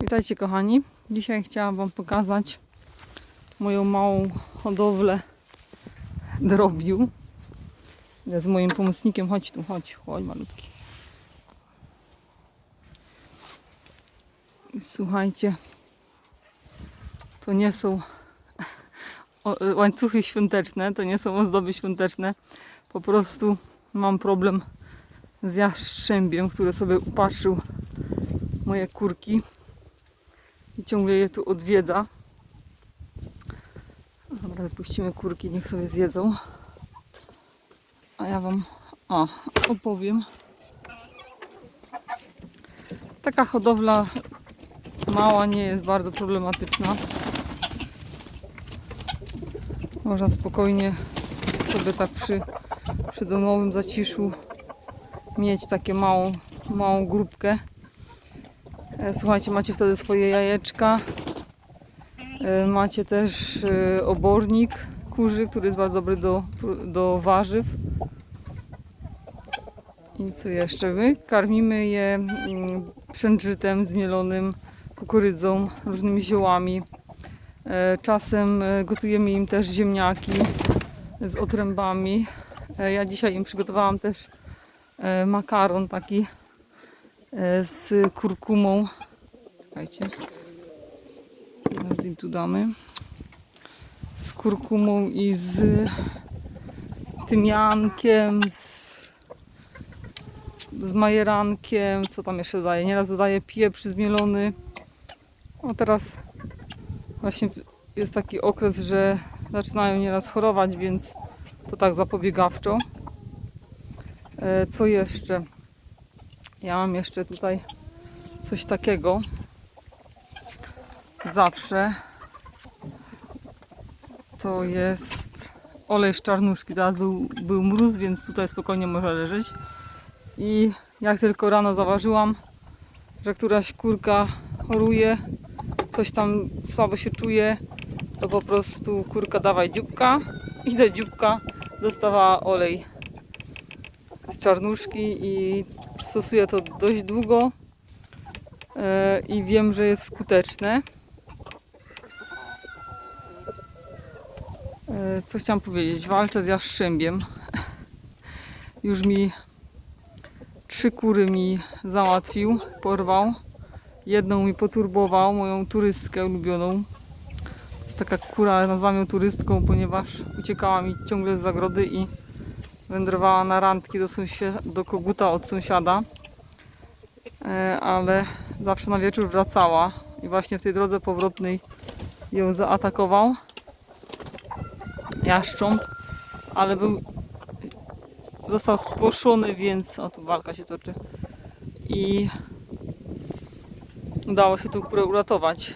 Witajcie kochani. Dzisiaj chciałam Wam pokazać moją małą hodowlę drobiu. Z moim pomocnikiem. Chodź tu, chodź, chodź malutki. Słuchajcie, to nie są o- łańcuchy świąteczne, to nie są ozdoby świąteczne. Po prostu mam problem z jaszczębiem, który sobie upatrzył moje kurki i ciągle je tu odwiedza. Dobra, wypuścimy kurki, niech sobie zjedzą. A ja Wam o, opowiem. Taka hodowla mała nie jest bardzo problematyczna. Można spokojnie sobie tak przy, przy domowym zaciszu mieć takie małą, małą grupkę. E, Słuchajcie, macie wtedy swoje jajeczka. E, Macie też e, obornik kurzy, który jest bardzo dobry do, do warzyw. I co jeszcze? My karmimy je mm, pszędzytem zmielonym, kukurydzą, różnymi ziołami. Czasem gotujemy im też ziemniaki z otrębami. Ja dzisiaj im przygotowałam też makaron taki z kurkumą. Czekajcie. Teraz im tu damy. Z kurkumą i z tymiankiem, z, z majerankiem. Co tam jeszcze daje? Nieraz dodaję pieprz zmielony. No teraz właśnie jest taki okres, że zaczynają nieraz chorować, więc to tak zapobiegawczo. E, Co jeszcze? Ja mam jeszcze tutaj coś takiego. Zawsze to jest olej z czarnuszki. Teraz był, był mróz, więc tutaj spokojnie może leżeć. I jak tylko rano zauważyłam, że któraś kurka choruje, coś tam słabo się czuje, to po prostu kurka dawaj dzióbka i do dzióbka dostawała olej z czarnuszki i stosuję to dość długo e, i wiem, że jest skuteczne. E, Co chciałam powiedzieć? Walczę z jaszczębiem. Już mi trzy kury mi załatwił, porwał. Jedną mi poturbował, moją turystkę ulubioną. To jest taka kura, nazwałam ją turystką, ponieważ uciekała mi ciągle z zagrody i wędrowała na randki do, do koguta od sąsiada. E, ale zawsze na wieczór wracała i właśnie w tej drodze powrotnej ją zaatakował jaszcząb, ale był został spłoszony, więc o tu walka się toczy i udało się tu kurę uratować.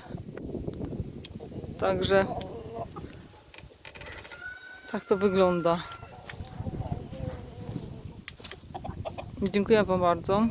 Także tak to wygląda. Dziękuję Wam bardzo.